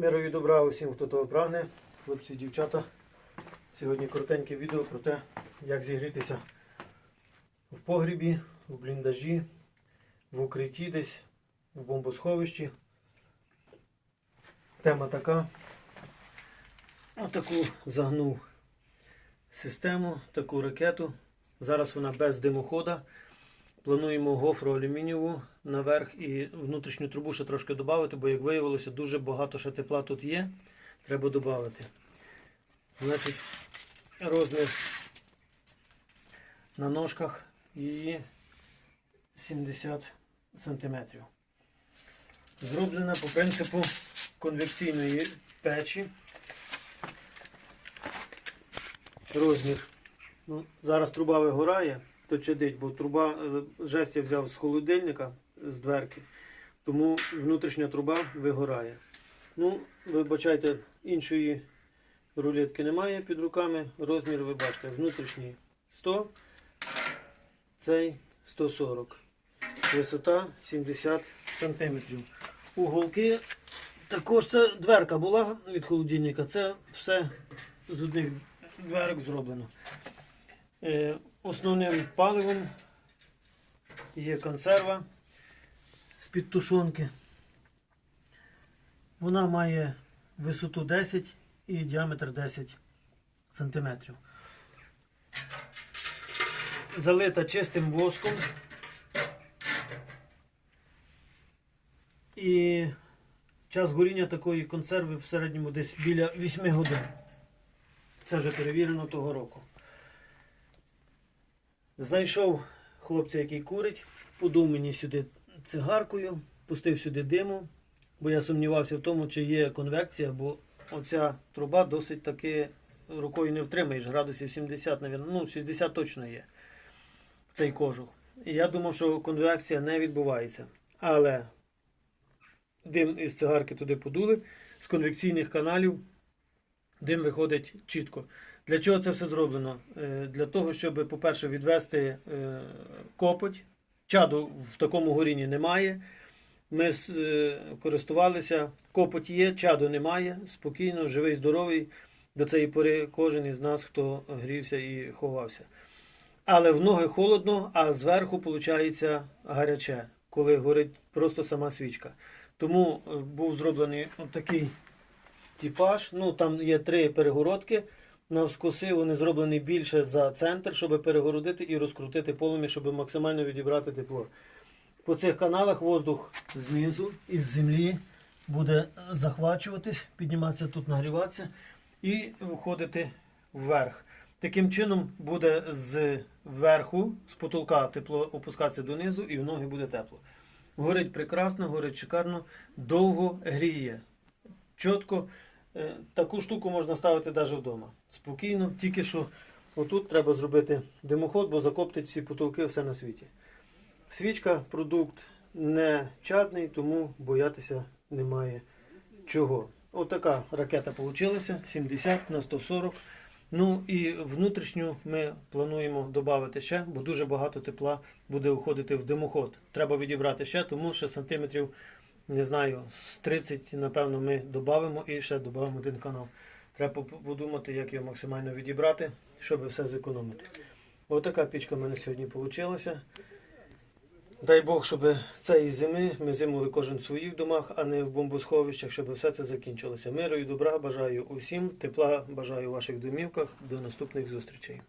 Миру і добра усім, хто того прагне, хлопці і дівчата. Сьогодні коротеньке відео про те, як зігрітися в погрібі, в бліндажі, в укритті десь, в бомбосховищі. Тема така. Отаку загнув систему, таку ракету. Зараз вона без димохода. Плануємо гофру алюмінієву наверх і внутрішню трубу ще трошки додати, бо як виявилося, дуже багато ще тепла тут є. Треба додати. Значить, розмір на ножках її 70 см. Зроблена по принципу конвекційної печі. Розмір. Ну, зараз труба вигорає, то чадить, бо труба е, жесть я взяв з холодильника з дверки, тому внутрішня труба вигорає. Ну, вибачайте, іншої рулетки немає під руками. Розмір ви бачите, внутрішній 100, цей 140. Висота 70 см. Уголки також це дверка була від холодильника. Це все з одних дверок зроблено. Основним паливом є консерва з-під тушонки. Вона має висоту 10 і діаметр 10 см. Залита чистим воском. І час горіння такої консерви в середньому десь біля 8 годин. Це вже перевірено того року. Знайшов хлопця, який курить, подув мені сюди цигаркою, пустив сюди диму, бо я сумнівався в тому, чи є конвекція, бо оця труба досить таки рукою не втримаєш, градусів 70, навіть, ну 60 точно є. Цей кожух. І я думав, що конвекція не відбувається. Але дим із цигарки туди подули, з конвекційних каналів дим виходить чітко. Для чого це все зроблено? Е, Для того, щоб, по-перше, відвести е, копоть. Чаду в такому горінні немає. Ми е, користувалися, копоть є, чаду немає. Спокійно, живий, здоровий. До цієї пори кожен із нас, хто грівся і ховався. Але в ноги холодно, а зверху виходить гаряче, коли горить просто сама свічка. Тому був зроблений такий типаж. Ну, там є три перегородки. Навскоси вони зроблені більше за центр, щоб перегородити і розкрутити полум'я, щоб максимально відібрати тепло. По цих каналах воздух знизу із землі буде захвачуватись, підніматися тут, нагріватися і виходити вверх. Таким чином буде зверху, з потолка тепло опускатися донизу і в ноги буде тепло. Горить прекрасно, горить шикарно, довго гріє. Чітко. Е, Таку штуку можна ставити навіть вдома. Спокійно, тільки що отут треба зробити димоход, бо закоптить всі потолки все на світі. Свічка продукт не чадний, тому боятися немає чого. Отака ракета вийшла 70 на 140. Ну і внутрішню ми плануємо додати ще, бо дуже багато тепла буде уходити в димоход. Треба відібрати ще, тому що сантиметрів, не знаю, з 30, напевно, ми додамо і ще додамо один канал. Треба подумати, як його максимально відібрати, щоб все зекономити. Отака пічка в мене сьогодні вийшла. Дай Бог, щоб цієї зими ми зимували кожен в своїх домах, а не в бомбосховищах, щоб все це закінчилося. Миру і добра бажаю усім, тепла бажаю у ваших домівках. До наступних зустрічей.